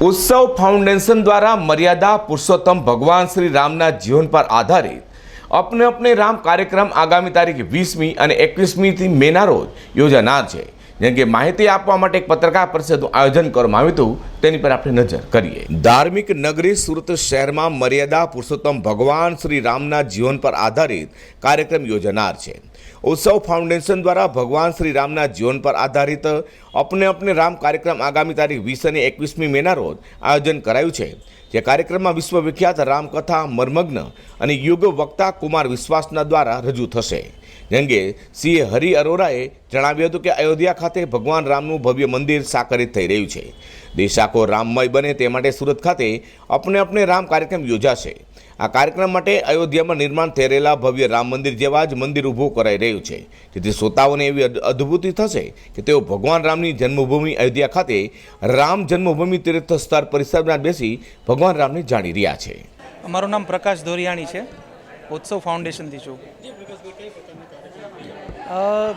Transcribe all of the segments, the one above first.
ઉત્સવ ફાઉન્ડેશન દ્વારા મર્યાદા, પુરુષોત્તમ, ભગવાન શ્રી રામના જીવન પર આધારિત અપને અપને રામ કાર્યક્રમ આગામી તારીખ વીસમી અને એકવીસમીથી મેના રોજ યોજાનાર છે. જેમ કે માહિતી આપવા માટે એક પત્રકાર પરિષદનું આયોજન કરવામાં આવ્યું હતું. તેની પર આપણે નજર કરીએ. ધાર્મિક નગરી સુરત શહેરમાં મર્યાદા પુરુષોત્તમ ભગવાન શ્રી રામના જીવન પર આધારિત કાર્યક્રમ યોજાનાર છે. ઉત્સવ ફાઉન્ડેશન દ્વારા ભગવાન શ્રી રામના જીવન પર આધારિત અપને અપને રામ કાર્યક્રમ આગામી તારીખ વીસ અને એકવીસમી મેના રોજ આયોજન કરાયું છે. જે કાર્યક્રમમાં વિશ્વવિખ્યાત રામકથા, મર્મગ્ન અને યુગ વક્તા કુમાર વિશ્વાસના દ્વારા રજૂ થશે. કે સિંહ હરિ અરોરાએ જણાવ્યું હતું કે અયોધ્યા ખાતે ભગવાન રામનું ભવ્ય મંદિર સાકરિત થઈ રહ્યું છે. દેશ લાખો રામમય બને તે માટે સુરત ખાતે અપને અપને રામ કાર્યક્રમ યોજાશે. આ કાર્યક્રમ માટે અયોધ્યામાં નિર્માણ થઈ રહેલા ભવ્ય રામ મંદિર જેવા જ મંદિર ઊભું કરાઈ રહ્યું છે. જેથી શ્રોતાઓને એવી અદ્ભુતિ થશે કે તેઓ ભગવાન રામની જન્મભૂમિ અયોધ્યા ખાતે રામ જન્મભૂમિ તીર્થ સ્થળ પરિસરમાં બેસી ભગવાન રામને જાણી રહ્યા છે. મારું નામ પ્રકાશ દોરિયાણી છે. ઉત્સવ ફાઉન્ડેશનથી છું.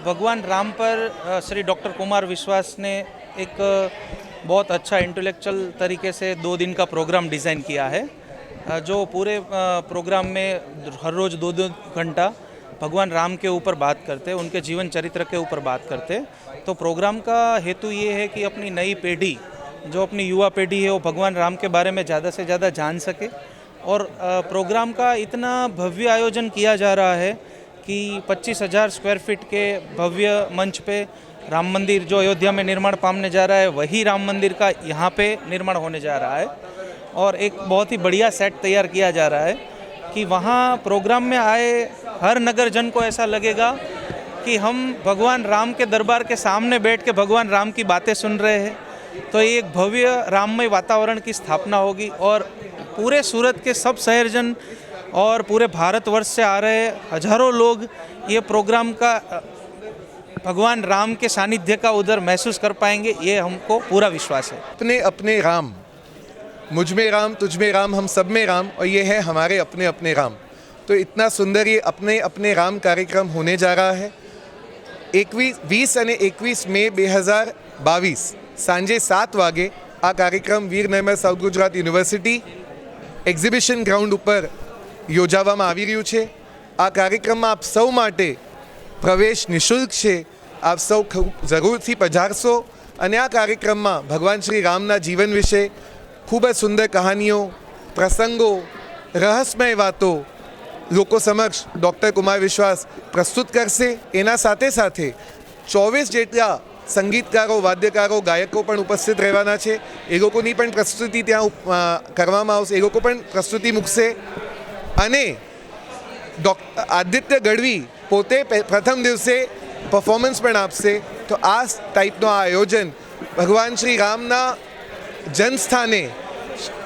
ભગવાન રામ પર શ્રી ડૉક્ટર કુમાર વિશ્વાસને એક बहुत अच्छा इंटेलेक्चुअल तरीके से दो दिन का प्रोग्राम डिज़ाइन किया है। जो पूरे प्रोग्राम में हर रोज़ दो दो घंटा भगवान राम के ऊपर बात करते, उनके जीवन चरित्र के ऊपर बात करते। तो प्रोग्राम का हेतु ये है कि अपनी नई पीढ़ी, जो अपनी युवा पीढ़ी है, वो भगवान राम के बारे में ज़्यादा से ज़्यादा जान सके। और प्रोग्राम का इतना भव्य आयोजन किया जा रहा है कि पच्चीस हज़ार स्क्वायर फीट के भव्य मंच पे राम मंदिर जो अयोध्या में निर्माण पामने जा रहा है, वही राम मंदिर का यहाँ पे निर्माण होने जा रहा है। और एक बहुत ही बढ़िया सेट तैयार किया जा रहा है कि वहाँ प्रोग्राम में आए हर नगर जन को ऐसा लगेगा कि हम भगवान राम के दरबार के सामने बैठ के भगवान राम की बातें सुन रहे हैं। तो ये एक भव्य राममय वातावरण की स्थापना होगी और पूरे सूरत के सब शहरजन और पूरे भारतवर्ष से आ रहे हज़ारों लोग ये प्रोग्राम का भगवान राम के सानिध्य का उधर महसूस कर पाएंगे ये हमको पूरा विश्वास है अपने अपने राम मुझ में राम तुझ में राम हम सब में राम और ये है हमारे अपने अपने राम तो इतना सुंदर ये अपने अपने राम कार्यक्रम होने जा रहा है એકવીસ વીસ અને એકવીસ મે બે હજાર બાવીસ સાંજે સાત વાગે આ કાર્યક્રમ Veer Narmad south Gujarat university exhibition ground ઉપર યોજાવામાં આવી રહ્યું છે આ કાર્યક્રમમાં આપ સૌ માટે પ્રવેશ નિઃશુલ્ક છે આપ સૌ જરૂરથી પધારશો અને આ કાર્યક્રમમાં ભગવાન શ્રી રામના જીવન વિશે ખૂબ જ સુંદર કહાનીઓ, પ્રસંગો, રહસ્યમય વાતો લોકો સમક્ષ ડૉક્ટર કુમાર વિશ્વાસ પ્રસ્તુત કરશે. એના સાથે સાથે ચોવીસ જેટલા સંગીતકારો, વાદ્યકારો, ગાયકો પણ ઉપસ્થિત રહેવાના છે. એ લોકોની પણ પ્રસ્તુતિ ત્યાં કરવામાં આવશે. એ લોકો પણ પ્રસ્તુતિ મૂકશે. અને ડોક આદિત્ય ગઢવી પોતે પ્રથમ દિવસે પરફોર્મન્સ પણ આપશે. તો આ ટાઈપનું આ આયોજન ભગવાન શ્રી રામના જન્મસ્થાને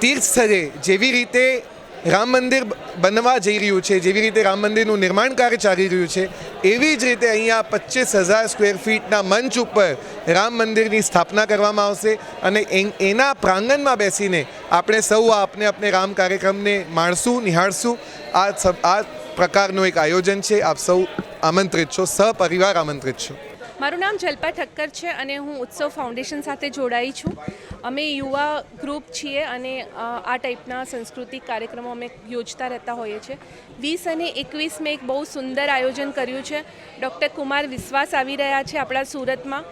તીર્થ સ્થળે જેવી રીતે રામ મંદિર બનવા જઈ રહ્યું છે, જેવી રીતે રામ મંદિરનું નિર્માણ કાર્ય ચાલી રહ્યું છે, એવી જ રીતે અહીંયા પચીસ હજાર સ્ક્વેર ફીટના મંચ ઉપર રામ મંદિરની સ્થાપના કરવામાં આવશે અને એન- પ્રાંગણમાં બેસીને આપણે સૌ આપને આપને રામ કાર્યક્રમને માણશું, નિહાળશું. આ આ પ્રકારનું એક આયોજન છે. આપ સૌ આમંત્રિત છો સહપરિવાર આમંત્રિત છો. મારું નામ જલ્પા ઠક્કર છે અને હું ઉત્સવ ફાઉન્ડેશન સાથે જોડાઈ છું. અમે યુવા ગ્રુપ છીએ અને આ ટાઈપના સાંસ્કૃતિક કાર્યક્રમો અમે યોજતા રહેતા હોઈએ છીએ. વીસ અને એકવીસ મેં એક બહુ સુંદર આયોજન કર્યું છે. ડૉક્ટર કુમાર વિશ્વાસ આવી રહ્યા છે આપણા સુરતમાં.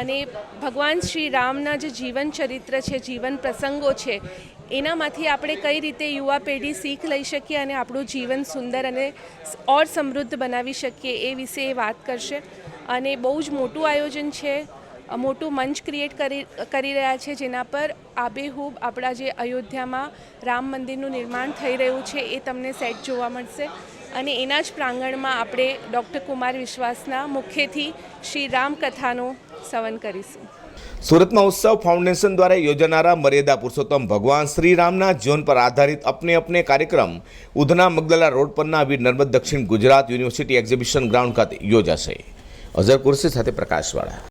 અને ભગવાન શ્રી રામના જે જીવન ચરિત્ર છે, જીવન પ્રસંગો છે, એનામાંથી આપણે કઈ રીતે યુવા પેઢી શીખ લઈ શકીએ અને આપણું જીવન સુંદર અને ઓર સમૃદ્ધ બનાવી શકીએ એ વિશે એ વાત કરશે. અને બહુ જ મોટું આયોજન છે મોટું મંચ ક્રિએટ કરી કરી રહ્યા છે, જેના પર આબેહૂબ આપણા જે અયોધ્યામાં રામ મંદિરનું નિર્માણ થઈ રહ્યું છે, એ તમને સેટ જોવા મળશે. અને એના જ પ્રાંગણમાં આપણે ડૉક્ટર કુમાર વિશ્વાસના મુખ્યથી શ્રી રામ કથાનું સવન કરીશું. સુરતમાં ઉત્સવ ફાઉન્ડેશન દ્વારા યોજાનારા મર્યાદા પુરુષોત્તમ ભગવાન શ્રી રામના જીવન પર આધારિત અપને અપને કાર્યક્રમ ઉધના મગદલા રોડ પરના વીર નર્મદ દક્ષિણ ગુજરાત યુનિવર્સિટી એક્ઝિબિશન ગ્રાઉન્ડ ખાતે યોજાશે. અઝર કુરશી સાથે પ્રકાશવાળા.